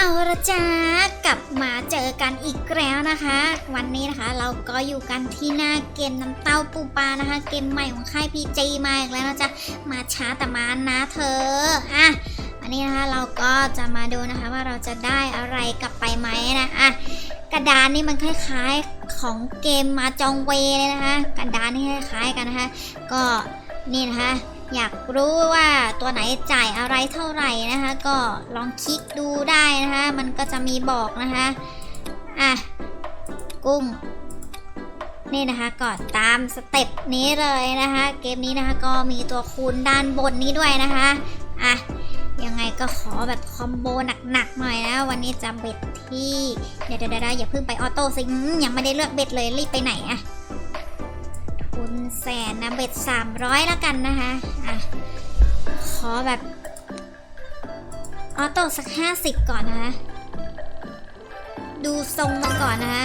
เอาละจ้ากลับมาเจอกันอีกแล้วนะคะ วันนี้นะคะเราก็อยู่กันที่หน้าเกมน้ำเต้าปูปลานะคะ เกมใหม่ของค่ายพีจีมาอีกแล้วนะจ๊ะมาช้าแต่มานะเธออะวันนี้นะคะเราก็จะมาดูนะคะว่าเราจะได้อะไรกลับไปไหมนะอะกระดานนี่มันคล้ายๆของเกมมาจองเวเลยนะคะ กระดานนี่คล้ายๆกันนะคะ ก็นี่นะคะ อยากรู้ว่าตัวไหนจ่ายอะไรเท่าไหร่นะคะ ก็ลองคลิกดูได้นะคะ มันก็จะมีบอกนะคะอะกุ้งนี่นะคะก็ตามสเต็ปนี้เลยนะคะ เกมนี้นะคะก็มีตัวคูณด้านบนนี้ด้วยนะคะอะยังไงก็ขอแบบคอมโบหนักๆหน่อยนะ วันนี้จะเบ็ดที่ เดี๋ยวเดี๋ยวอย่าเพิ่งไปออโต้ซิงยังไม่ได้เลือกเบ็ดเลยรีบไปไหนอะ แสนนะเบ็ดสามร้อยแล้วกันนะคะอะขอแบบออโต้สักห้าสิบก่อนนะคะดูทรงมันก่อนนะคะ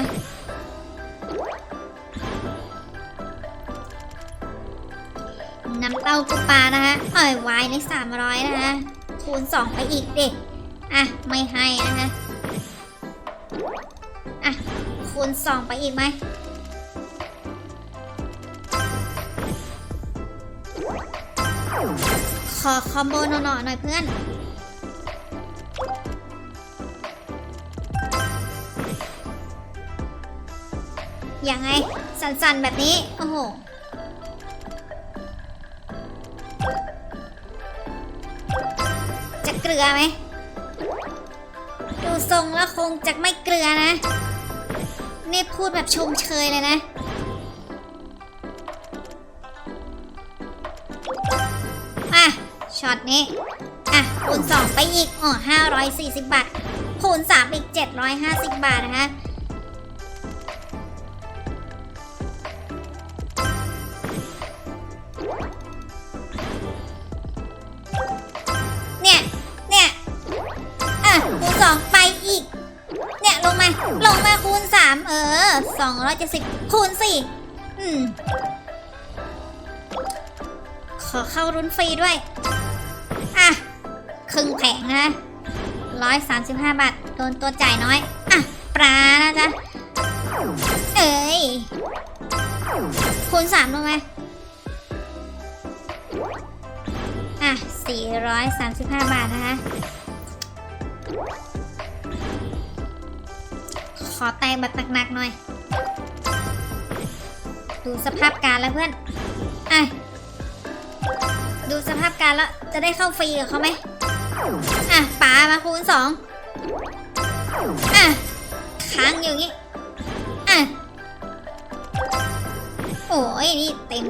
น้ำเต้าปูปลานะคะเอ้ยวายในสามร้อยนะคะ คูณสองไปอีกเด็กอะ ไม่ให้นะคะ อะ คูณสองไปอีกไหม ขอคอมโบหน่อหน่อยเพื่อน ยังไง สั่นๆ แบบนี้ โอ้โห จะเกลือไหม ดูทรงแล้วคงจะไม่เกลือนะ นี่พูดแบบชมเชยเลยนะ ช็อตนี้ อะคูณ2 ไปอีกอ๋อ540 บาทคูณ3 อีก 750 บาทนะคะเนี่ยเนี่ยอะคูณ2ไปอีกเนี่ยลงมาลงมาคูณ 3 เออ 270 คูณ 4 อืม ขอเข้ารุนฟรีด้วย ครึ่งแผงนะร้อยสามสิบห้าบาทโดนตัวจ่ายน้อย อะ ปลานะจ๊ะ เอ้ย คูณสามลงไหมอะสี่ร้อยสามสิบห้าบาทนะคะ ขอแตงแบบหนักๆหน่อย ดูสภาพการแล้วเพื่อน อะ ดูสภาพการแล้ว จะได้เข้าฟรีกับเขาไหม อะป๋ามาคูณสองอะค้างอยู่างงี้อะโอ้ยนี่เต็ม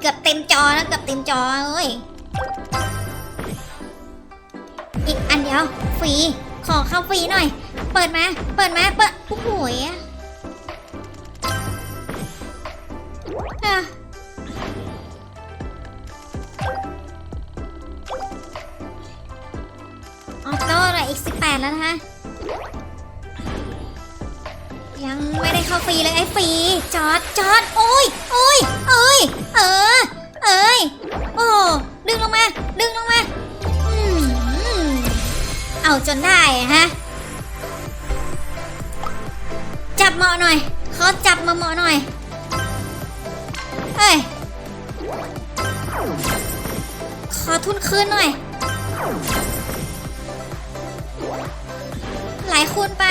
เกือบเต็มจอแล้วเกือบเต็มจอเอ้ยอีกอันเดียวฟรีขอเข้าฟรีหน่อย เปิดมา เปิดมา เปิดโอ้โห ยังไม่ได้เข้าฟรีเลยไอ้ฟรีจอดจอดโอ้ยโอ้ยเอ้ยเออ เอ้ยโอ้ดึงลงมา ดึงลงมาอืมเอาจนได้ฮะ จับเหมาะหน่อยขอจับมาเหมาะหน่อยเอ้ยขอทุนคืนหน่อย หลายคูณไป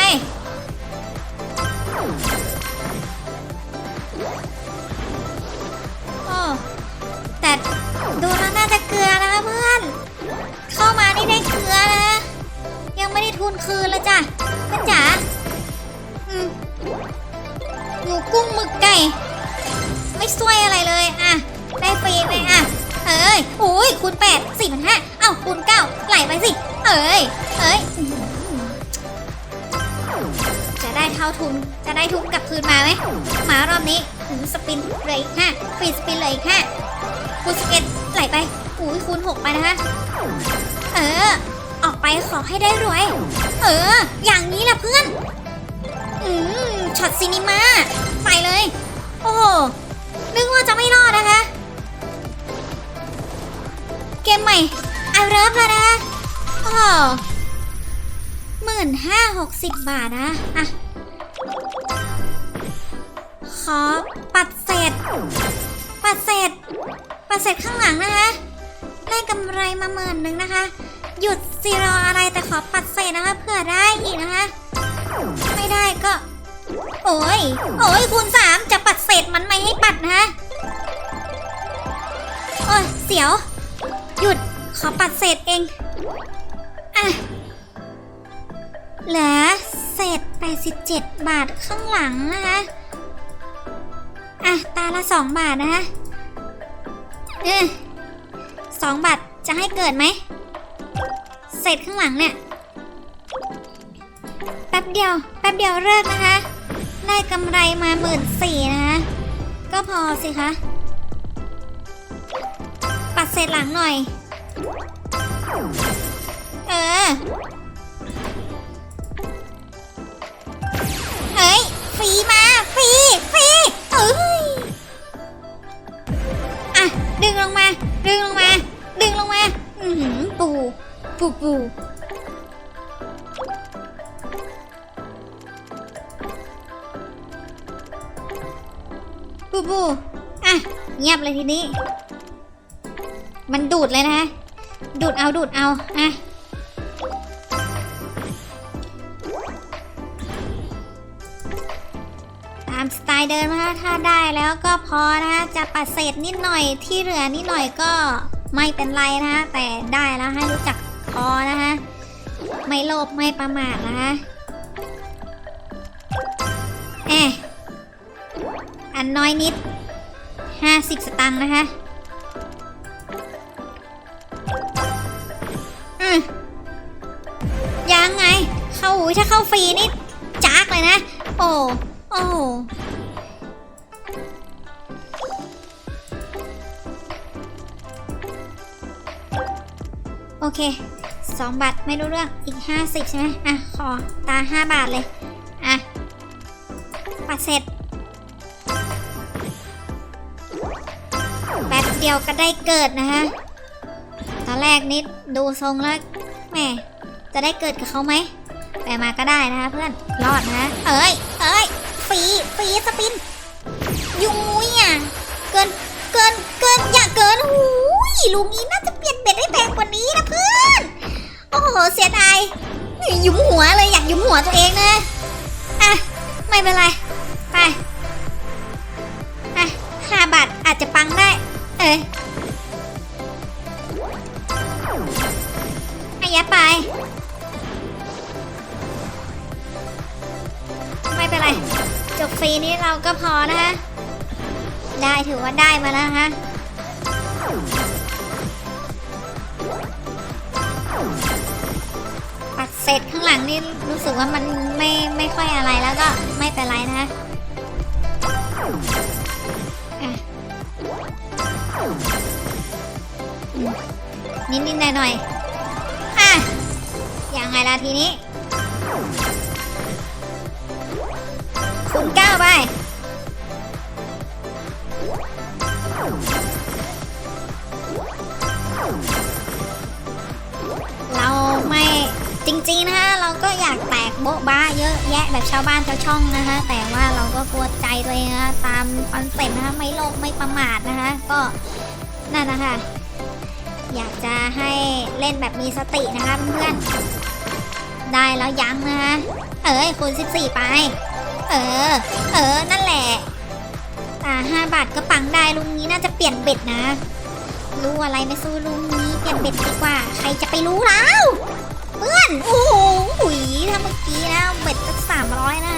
โอ้แต่ดูแล้วน่าจะเกลือนะคะเพื่อน เข้ามานี่ได้เกลือนะ ยังไม่ได้ทุนคืนเลยจ้ะเพื่อนจ๋าหมูกุ้งหมึกไก่ ไม่ช่วยอะไรเลยอะได้ฟรีไปอะเอ้ยโอ้ยคูณแปดสี่พันห้าเอ้าคูณเก้าไหลไปสิ เอ้ยเอ้ย เท่าทุน จะได้ทุนกลับคืนมาไหมมารอบนี้หืมสปินเลยห้าฟรีสปินเลยห้าคูณสเอ็ดไหลไปอุ้ยคูณหกไปนะคะ เออ ออกไปขอให้ได้รวย เออ อย่างนี้แหละเพื่อน อืมช็อตซีนิมาไปเลย โอ้โห นึกว่าจะไม่รอดนะคะ เกมใหม่ไอเลิฟแล้วนะคะโอ้หมื่นห้าหกสิบบาทนะ อะ อ ปัดเศษ ปัดเศษ ปัดเศษข้างหลังนะคะ ได้กำไรมาหมื่นหนึ่งนะคะ หยุดสิรออะไรแต่ขอปัดเศษนะคะเผื่อได้อีกนะคะ ไม่ได้ก็ โอ้ย โอ้ยคูณสามจะปัดเศษมันไม่ให้ปัดนะคะโอ้ยเสียว หยุดขอปัดเศษเอง อะ เหลือเศษ 87 บาทข้างหลังนะคะ อะ ตาละ2บาทนะคะเออสองบาทจะให้เกิดไหมเศษข้างหลังเนี่ย แป๊บเดียว แป๊บเดียวเลิกนะคะ ได้กำไรมาหมื่นสี่นะคะ ก็พอสิคะ ปัดเศษหลังหน่อย เออ เฮ้ย ฟรีมา ฟรี ฟรีเออ ลงมา ดึงลงมา ดึงลงมา อือหือปูปูปูปูปูอะ เงียบเลยทีนี้ มันดูดเลยนะ ดูดเอาดูดเอา อะามสไตล์เดิมนะคะถ้าได้แล้วก็พอนะคะจะปัดเศษนิดหน่อยที่เหลือนิดหน่อยก็ไม่เป็นไรนะคะแต่ได้แล้วให้รู้จักพอนะคะไม่โลภไม่ประมาทนะคะแอะอันน้อยนิด 50 สตังค์นะคะอืมยังไง เข้าหูถ้าเข้าฟรีนี่จากเลยนะ โอ้ โอ้ โอเคสองบาทไม่รู้เรื่องอีกห้าสิบใช่ไหมอะ ขอตาห้าบาทเลย อะปัดเสร็จ แป๊บเดียวก็ได้เกิดนะคะตอนแรกนิดดูทรงแล้วแหมจะได้เกิดกับเขาไหมแต่มาก็ได้นะคะเพื่อน รอดนะ เอ้ย เอ้ยฟีฟีสปิน ยุงมุ้ยอะ เกิน เกิน เกิน อย่าเกินหูยลุงนี้น่าจะเปลี่ยนเบ็ดให้แพง กว่านี้นะเพื่อน โอ้โห เสียดายหยุมหัวเลยอยากหยุมหัวตัวเองนะอะ ไม่เป็นไร ไปอะห้าบาทอาจจะปังได้ เอ้ยอายะไป ไม่เป็นไรจบฟรีนี้เราก็พอนะคะได้ถือว่าได้มาแล้วนะ เสร็จข้างหลังนี่รู้สึกว่ามันไม่ไม่ค่อยอะไรแล้วก็ไม่เป็นไรนะคะอะอืมนิดๆหน่อยๆอะยังไงล่ะทีนี้คุณก้าวไป จริงๆนะคะเราก็อยากแตกโบ๊ะบ้าเยอะแยะแบบชาวบ้านชาวช่องนะคะแต่ว่าเราก็กลัวใจตัวเองนะะตามคอนเซ็ปต์นะคะไม่โลภไม่ประมาทนะคะก็นั่นนะคะอยากจะให้เล่นแบบมีสตินะคะเพื่อนได้แล้วยังนะคะเอ้ยคูณ14 ไป เออ เออ นั่นแหละตาห้าบาทก็ปังได้ลุงนี้น่าจะเปลี่ยนเบ็ดนะ รู้อะไรไม่สู้ลุงนี้เปลี่ยนเบ็ดดีกว่า ใครจะไปรู้แล้ว เพื่อน โอ้โหหุยถ้าเมื่อกี้นะเบ็ดสักสามร้อยนะ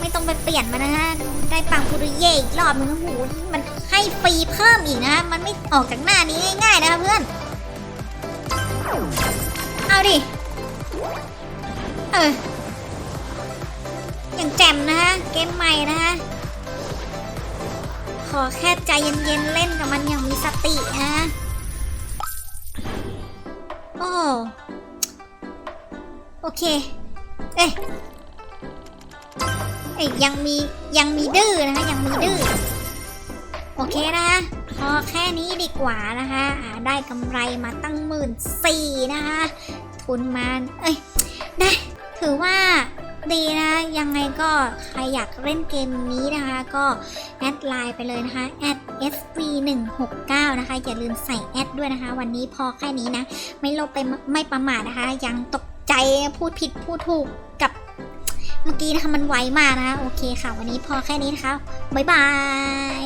ไม่ต้องไปเปลี่ยนมานนะฮะ ได้ปังพุริเย่อีกรอบนึงโอ้โหมันให้ฟรีเพิ่มอีกนะมันไม่ออกจากหน้านี้ง่ายๆนะเพื่อน เอาดิ เอออย่างแจ่มนะคะเกมใหม่นะคะขอแค่ใจเย็นๆเล่นกับมันอย่างมีสตินะ โอ้ โอเค เอ้ยเอ้ยยังมียังมีดื้อนะคะยังมีดื้อโอเคนะคะพอแค่นี้ดีกว่านะคะอ่าได้กำไรมาตั้งหมื่นสี่นะคะทุนมาเอ้ยได้ถือว่าดีนะยังไงก็ใครอยากเล่นเกมนี้นะคะ ก็แอดไลน์ไปเลยนะคะแอด @sv169 นะคะอย่าลืมใส่แอดด้วยนะคะ วันนี้พอแค่นี้นะ ไม่ลบไปไม่ประมาทนะคะ ยังตก ใจพูดผิดพูดถูกกับเมื่อกี้นะคะมันไวมากนะคะโอเคค่ะ วันนี้พอแค่นี้นะคะบ๊ายบาย